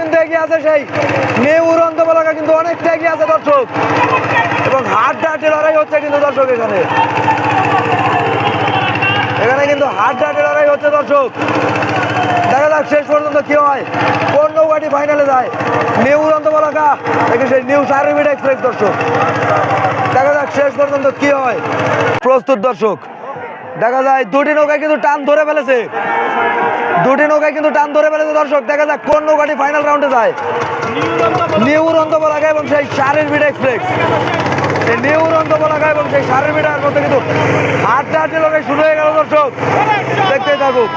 কিন্তু এগিয়ে আছে সেই নিউ উড়ন্ত বলাকা কিন্তু অনেকটা এগিয়ে আছে দর্শক। এবং হাট হাটে লড়াই হচ্ছে কিন্তু দর্শক এখানে। এখানে কিন্তু হাট হাটে লড়াই হচ্ছে দর্শক। দেখা যাক শেষ পর্যন্ত কি হয়। কোন নৌকাটি ফাইনালে যায়। নিউ উড়ন্ত বলাকা সেই নিউ সার্ভিট এক্সপ্রেস দর্শক। দেখা যাক শেষ পর্যন্ত কি হয়। প্রস্তুত দর্শক। দেখা যায় দুটি নৌকায় কিন্তু টান ধরে ফেলেছে। দুটি নৌকায় কিন্তু টান ধরে ফেলেছে দর্শক, দেখা যাক কোন নৌকাটি ফাইনাল রাউন্ডে যায়। নিউ উড়ন্ত বলাকা এবং সেই সারের বিড এক্সপ্রেস এই নিউ বলাকা এবং সেই সারের বিডার মধ্যে কিন্তু হাড্ডা হাড্ডি লড়াই শুরু হয়ে গেল দর্শক। দেখতেই থাকুক।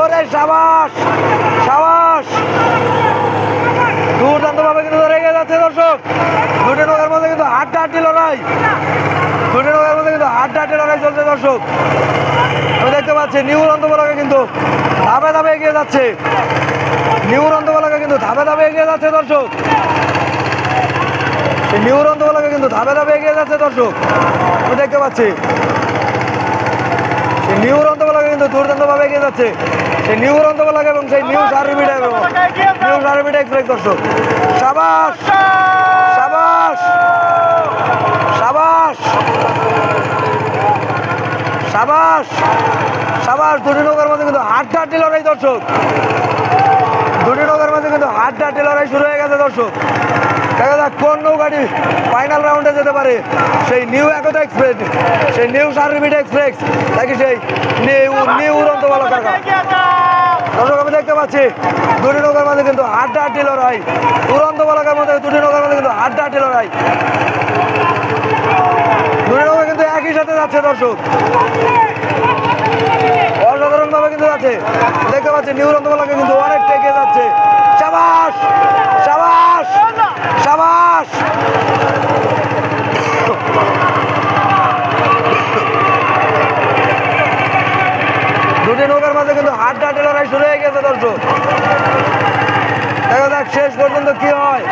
ওরে সাবাস সাবাস। দুর্দান্ত ভাবে কিন্তু এগিয়ে যাচ্ছে দর্শক। দুটি নৌকার মধ্যে কিন্তু হাড্ডা হাড্ডি লড়াই দুটি নৌকার কিন্তু লড়াই চলছে দর্শক। আমি দেখতে পাচ্ছি, নিউ রন্তবলাকে কিন্তু ধাপে ধাপে এগিয়ে যাচ্ছে। নিউ রন্তবলাকে কিন্তু ধাপে ধাপে এগিয়ে যাচ্ছে দর্শক। নিউ রন্তবলাকে কিন্তু ধাপে ধাপে এগিয়ে যাচ্ছে দর্শক। আমি দেখতে পাচ্ছি, সেই নিউ রন্তবলাকে কিন্তু দুর্দান্তভাবে এগিয়ে যাচ্ছে। সেই নিউ রন্তবলাকে এবং সেই নিউ সার্ভিট এবং নিউ সার্ভিট এক্সপ্রেস দর্শক। সাবাস! সাবাস! সাবাস! সাবাস সাবাস, দুটি নৌকার মধ্যে কিন্তু হাড্ডা হাড্ডি লড়াই, দর্শক। দুটি নৌকার মধ্যে কিন্তু হাড্ডা হাড্ডি লড়াই শুরু হয়ে গেছে, দর্শক। দেখা যাক কোন নৌকাটি ফাইনাল রাউন্ডে যেতে পারে। সেই নিউ একতা এক্সপ্রেস, সেই নিউ সার্ভিট এক্সপ্রেস, নাকি সেই নিউ নিউ উড়ন্ত বলা দর্শক, আমি দেখতে পাচ্ছি দুটি নৌকার মধ্যে কিন্তু হাড্ডা হাড্ডি লড়াই। উড়ন্ত বলাকার মধ্যে দুটি নৌকার মধ্যে কিন্তু হাড্ডা হাড্ডি লড়াই। দুটি একই সাথে যাচ্ছে দর্শক। অসাধারণ ভাবে কিন্তু যাচ্ছে। দেখতে পাচ্ছি নিউরন্তমালাকে কিন্তু অনেকটা এগিয়ে যাচ্ছে। সাবাস! সাবাস! সাবাস! দুটি নৌকার মাঝে কিন্তু হয়ে গেছে দর্শক। দেখা যাক শেষ পর্যন্ত কি হয়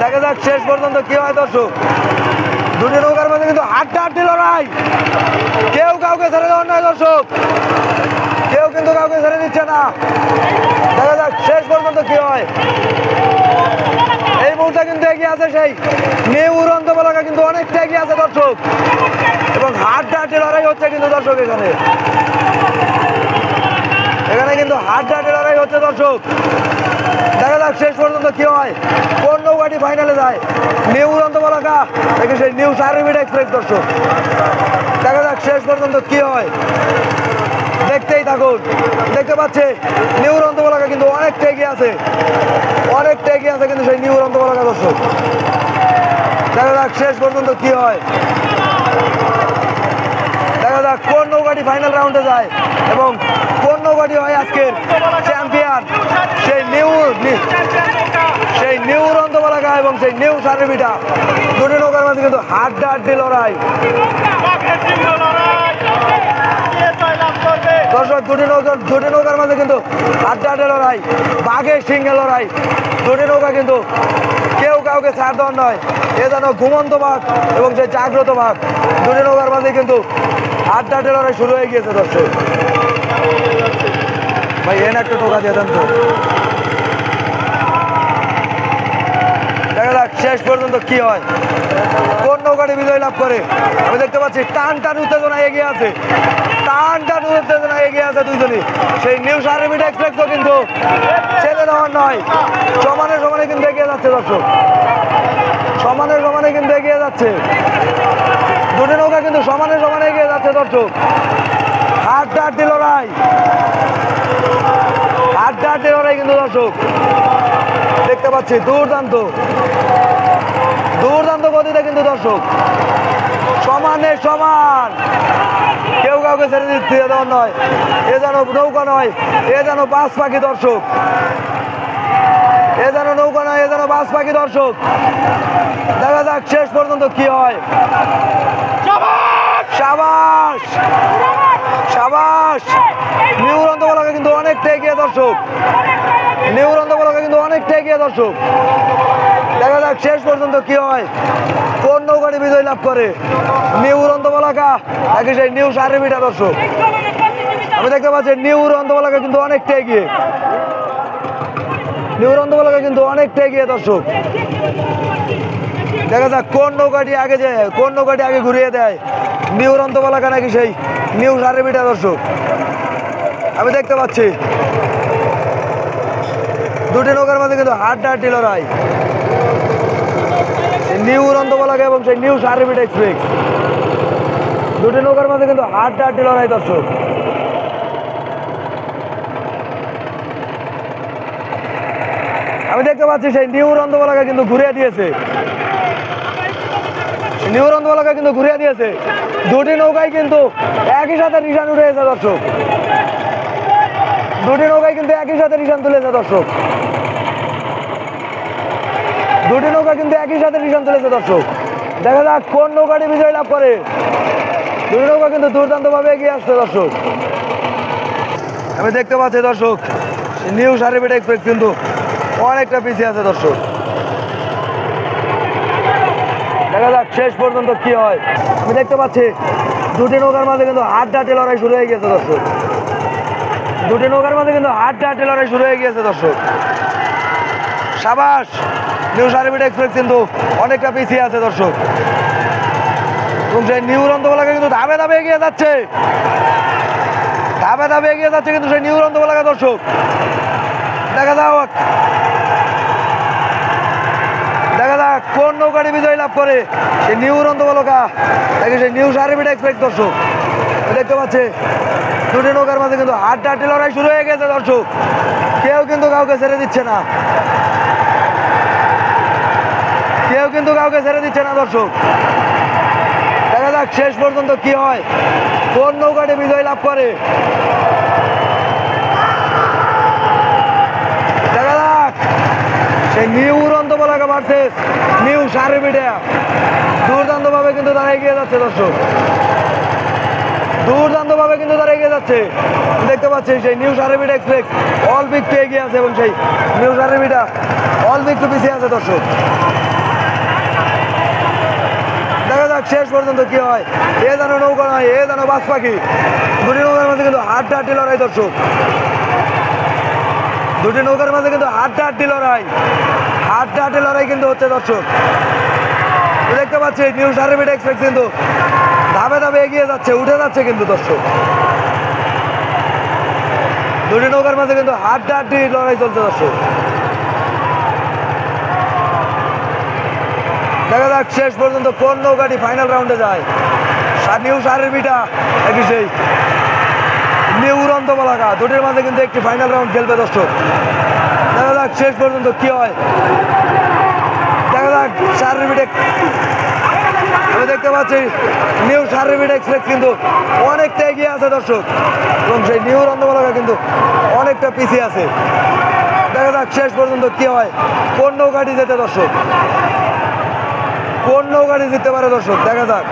দেখা যাক শেষ পর্যন্ত কি হয় দর্শক দুটি নৌকার মধ্যে কিন্তু হাড্ডা হাড্ডি লড়াই। কেউ কাউকে ছেড়ে দেওয়ার নয় দর্শক। কেউ কিন্তু কাউকে ছেড়ে দিচ্ছে না। দেখা যাক, শেষ পর্যন্ত কি হয়। এই মুহূর্তে কিন্তু এগিয়ে আছে সেই নিউ উড়ন্ত বলাকা কিন্তু অনেকটা এগিয়ে আছে দর্শক। এবং হাড্ডা হাড্ডি লড়াই হচ্ছে কিন্তু দর্শক এখানে। এখানে কিন্তু হাড্ডা হাড্ডি লড়াই হচ্ছে দর্শক। দেখা যাক শেষ পর্যন্ত কি হয়। কোন নৌকাটি ফাইনালে যায়। নিউ উড়ন্ত বলাকা নাকি সেই নিউ সার্ভিট এক্সপ্রেস দর্শক। দেখা যাক শেষ পর্যন্ত কি হয়। দেখতেই থাকুন। দেখতে পাচ্ছে, নিউ উড়ন্ত বলাকা কিন্তু অনেকটা এগিয়ে আছে। অনেকটা এগিয়ে আছে কিন্তু সেই নিউ উড়ন্ত বলাকা দর্শক। দেখা যাক শেষ পর্যন্ত কি হয়। দেখা যাক কোন নৌকাটি ফাইনাল রাউন্ডে যায় এবং কোন নৌকাটি হয় আজকের চ্যাম্পিয়ন সেই নিউ সেই নিউ রন্তবলাকা এবং সেই নিউ সার্ভিটা দুটি নৌকার মাঝে কিন্তু হাড্ডা হাড্ডি লড়াই। দর্শক, দুটি নৌকা দুটি নৌকার মাঝে কিন্তু হাড্ডা হাড্ডি লড়াই বাঘের সিংহে লড়াই। দুটি নৌকা কিন্তু কেউ কাউকে ছাড় দেওয়ার নয়, এ যেন ঘুমন্ত বাঘ এবং যে জাগ্রত বাঘ। দুটি নৌকার মাঝে কিন্তু হাড্ডা হাড্ডি লড়াই শুরু হয়ে গিয়েছে, দর্শক। ভাই, এনে একটা টোকা দিয়ে দেন তো। শেষ পর্যন্ত কি হয়। কোন নৌকাটি বিজয় লাভ করে? আমি দেখতে পাচ্ছি টান টান উত্তেজনা এগিয়ে আছে। টান টান উত্তেজনা এগিয়ে আছে দুইজনই। সেই নিউ সার্ভিট এক্সপ্রেসও কিন্তু ছেড়ে দেওয়ার নয়। সমানে সমানে কিন্তু এগিয়ে যাচ্ছে, দর্শক। সমানে সমানে কিন্তু এগিয়ে যাচ্ছে। দুটি নৌকা কিন্তু সমানে সমানে এগিয়ে যাচ্ছে, দর্শক হাড্ডা হাড্ডি লড়াই হাড্ডা হাড্ডি লড়াই কিন্তু দর্শক দেখতে পাচ্ছি দুর্দান্ত। দুর্দান্ত গতিতে কিন্তু দর্শক। সমানে সমান। কেউ কাউকে ছেড়ে দিতে দেওয়ার নয়। এ যেন নৌকা নয় এ যেন বাস পাখি দর্শক। এ যেন নৌকা নয় এ যেন বাস পাখি দর্শক। দেখা যাক শেষ পর্যন্ত কি হয়। সাবাস! সাবাস! নিউরন্ত বলাকে কিন্তু অনেকটা এগিয়ে দর্শক। নিউরন্ত বলাকে কিন্তু অনেকটা এগিয়ে দর্শক। দেখা যাক শেষ পর্যন্ত কি হয়। কোন নৌকাটি বিজয় লাভ করে? নিউ উড়ন্ত বলাকা, নাকি সেই নিউ সার্ভিটা দর্শক? আমি দেখতে পাচ্ছেন নিউ রন্ধবালাকা কিন্তু অনেকটা এগিয়ে। নিউ রন্ধবালাকা কিন্তু অনেকটা এগিয়ে দর্শক। দেখা যাক কোন নৌকাটি আগে যায়, কোন নৌকাটি আগে ঘুরিয়ে দেয়। নিউ রন্তবালাকা নাকি সেই নিউ সারেবিটা দর্শক? আমি দেখতে পাচ্ছি দুটি নৌকার মাঝে কিন্তু হাড্ডাহাড্ডি লড়াই। নিউ রন্তবালাকা এবং সেই নিউ সারেবিট এক্সপ্রেস দুটি নৌকার মাঝে কিন্তু হাড্ডাহাড্ডি লড়াই দর্শক। আমি দেখতে পাচ্ছি সেই নিউ রন্ধবালাকা কিন্তু ঘুরিয়ে দিয়েছে। নিউ রন্ধবালাকা কিন্তু ঘুরিয়ে দিয়েছে। দুটি নৌকায় কিন্তু একই সাথে রিসান উঠেছে দর্শক। দুটি নৌকায় কিন্তু একই সাথে রিসান তুলেছে দর্শক। দুটি নৌকা কিন্তু একই সাথে রিসান তুলেছে দর্শক। দেখা যাক কোন নৌকাটি বিজয় লাভ করে। দুটি নৌকা কিন্তু দুর্দান্তভাবে এগিয়ে আসছে দর্শক। আমি দেখতে পাচ্ছি দর্শক নিউ সার্টিফিকেট এক্সপ্রেস কিন্তু অনেকটা পিছিয়ে আছে দর্শক। দেখা যাক শেষ পর্যন্ত কি হয়। আমি দেখতে পাচ্ছি দুটি নৌকার মাঝে কিন্তু হাড্ডাহাড্ডি লড়াই শুরু হয়ে গেছে দর্শক। দুটি নৌকার মধ্যে কিন্তু হাড্ডাহাড্ডি লড়াই শুরু হয়ে গিয়েছে, দর্শক। সাবাস, নিউ সার্টিফিকেট এক্সপ্রেস কিন্তু অনেকটা পিছিয়ে আছে, দর্শক। এবং সেই নিউ রন্তবলাকে কিন্তু ধাপে ধাপে এগিয়ে যাচ্ছে। ধাপে ধাপে এগিয়ে যাচ্ছে কিন্তু সেই নিউ রন্তবলাকা দর্শক। দেখা যাক। দেখা যাক কোন নৌকাটি বিজয় লাভ করে সেই নিউ রন্তবলকা নাকি সেই নিউ সার্ভিট এক্সপ্রেস, দর্শক। দেখতে পাচ্ছে দুটি নৌকার মাঝে কিন্তু হাড্ডাহাড্ডি লড়াই শুরু হয়ে গেছে, দর্শক। কেউ কিন্তু কাউকে ছেড়ে দিচ্ছে না। কেউ কিন্তু কাউকে ছেড়ে দিচ্ছে না, দর্শক। দেখা যাক শেষ পর্যন্ত কি হয়। কোন নৌকাটি বিজয় লাভ করে? দেখা যাক। সেই new Uranta Balaka versus new সার্ভিডিয়া দুর্দান্ত ভাবে কিন্তু তারা এগিয়ে যাচ্ছে, দর্শক। দুর্দান্ত ভাবে কিন্তু তারা এগিয়ে যাচ্ছে। দেখতে পাচ্ছি সেই নিউ সার্ভিড এক্সপ্রেস, অল্প একটু এগিয়ে আছে এবং সেই নিউ সার্ভিটা অল্প একটু পিছিয়ে আছে, দর্শক। দেখা যাক শেষ পর্যন্ত কি হয়। এ যেন নৌকা নয়, এ যেন বাস পাখি। দুটি নৌকার মধ্যে কিন্তু হাড্ডাহাড্ডি লড়াই, দর্শক। দুটি নৌকার মাঝে কিন্তু হাড্ডাহাড্ডি লড়াই। হাড্ডাহাড্ডি লড়াই কিন্তু হচ্ছে, দর্শক। দেখতে পাচ্ছি নিউ সার্ভিট এক্সপ্রেস কিন্তু ধাপে ধাপে এগিয়ে যাচ্ছে, উঠে যাচ্ছে কিন্তু দর্শক। দুটি নৌকার মাঝে কিন্তু হাড্ডাহাড্ডি লড়াই চলছে দর্শক। দেখা যাক শেষ পর্যন্ত কোন নৌকাটি ফাইনাল রাউন্ডে যায়। নিউ সার্ভিটা একই সেই। নিউ উড়ন্ত বলাকা দুটির মাঝে কিন্তু একটি ফাইনাল রাউন্ড খেলবে দর্শক। দেখা যাক শেষ পর্যন্ত কি হয়। দেখা যাক সার্ভিটে আমি দেখতে পাচ্ছি, নিউ সার্ভিড এক্সপ্রেস কিন্তু অনেকটা এগিয়ে আছে দর্শক। এবং সেই নিউ রন্ধবলাকা কিন্তু অনেকটা পিছিয়ে আছে। দেখা যাক শেষ পর্যন্ত কি হয়। কোন নৌকাটি যেতে দর্শক? কোন নৌকাটি জিততে পারে দর্শক? দেখা যাক।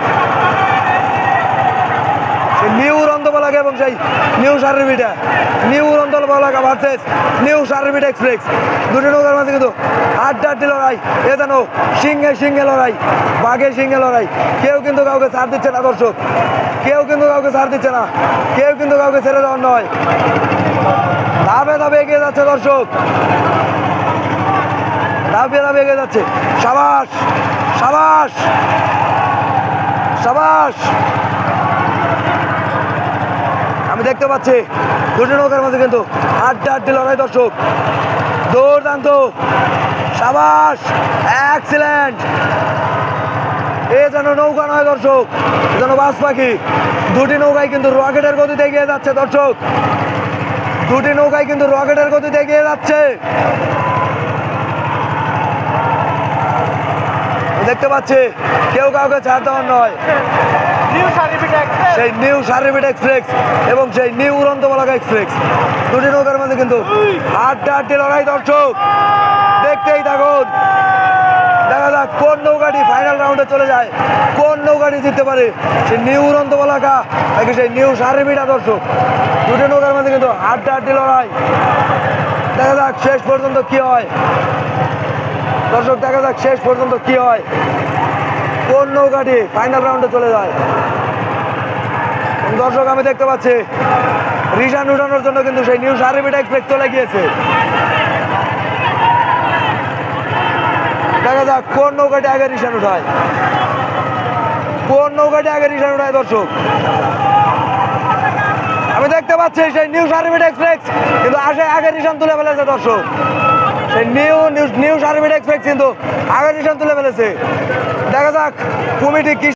সেই নিউ রন্ধবলাকা এবং সেই নিউ সার্ভিটা নিউ রন্ধবলাকা ভার্সেস নিউ সার্ভিট এক্সপ্রেস দুটি নৌকার মাঝে কিন্তু আড্ডাড্ডি লড়াই। এ যেন সিংহে সিংহে লড়াই, বাঘে সিংহে লড়াই। কেউ কিন্তু কাউকে ছাড় দিচ্ছে না, দর্শক। কেউ কিন্তু কাউকে ছাড় দিচ্ছে না। কেউ কিন্তু কাউকে ছেড়ে দেওয়ার নয়। ধাপে ধাপে এগিয়ে যাচ্ছে দর্শক। ধাপে ধাপে এগিয়ে যাচ্ছে। সাবাস সাবাস সাবাস। আমি দেখতে পাচ্ছি দুটি নৌকার মধ্যে কিন্তু আড্ডা আড্ডি লড়াই দর্শক। দুর্দান্ত। সাবাস এক্সিলেন্ট এ যেন নৌকা নয় দর্শক যেন বাস পাখি। দুটি নৌকায় কিন্তু রকেটের গতিতে এগিয়ে যাচ্ছে দর্শক। দুটি নৌকায় কিন্তু রকেটের গতিতে এগিয়ে যাচ্ছে। দেখতে পাচ্ছি, কেউ কাউকে ছাড় দেওয়ার নয়। সেই নিউ সার্ভিট এক্সপ্রেস এবং সেই নিউ উড়ন্ত এক্সপ্রেস। দুটি নৌকার মধ্যে কিন্তু আড্ডা আড্ডি লড়াই দর্শক। দেখতেই থাকুন। দেখা যাক কোন নৌকাটি ফাইনাল রাউন্ডে চলে যায়, কোন নৌকাটি জিততে পারে। সেই নিউ উড়ন্ত বলাকা নাকি সেই নিউ সার্ভিটা দর্শক। দুটি নৌকার মধ্যে কিন্তু আড্ডা আড্ডি লড়াই। দেখা যাক শেষ পর্যন্ত কি হয়। দর্শক, দেখা যাক শেষ পর্যন্ত কি হয়। কোন নৌকাটি ফাইনাল রাউন্ডে চলে যায়। দর্শক, আমি দেখতে পাচ্ছি রিশান উঠানোর জন্য কিন্তু সেই নিউ সার্ভিট এক্সপ্রেস চলে গিয়েছে। দেখা যাক, কোন নৌকাটি আগে রিশান উঠায়। কোন নৌকাটি আগে রিশান উঠায় দর্শক? আমি দেখতে পাচ্ছি সেই নিউজ সার্ভিট এক্সপ্রেস কিন্তু আসে আগে রিশান তুলে ফেলেছে দর্শক। সেই নিউ নিউ নিউ সার্ভিট এক্সপ্রেস কিন্তু আগে রিশান তুলে ফেলেছে। দেখা যাক কমিটি কি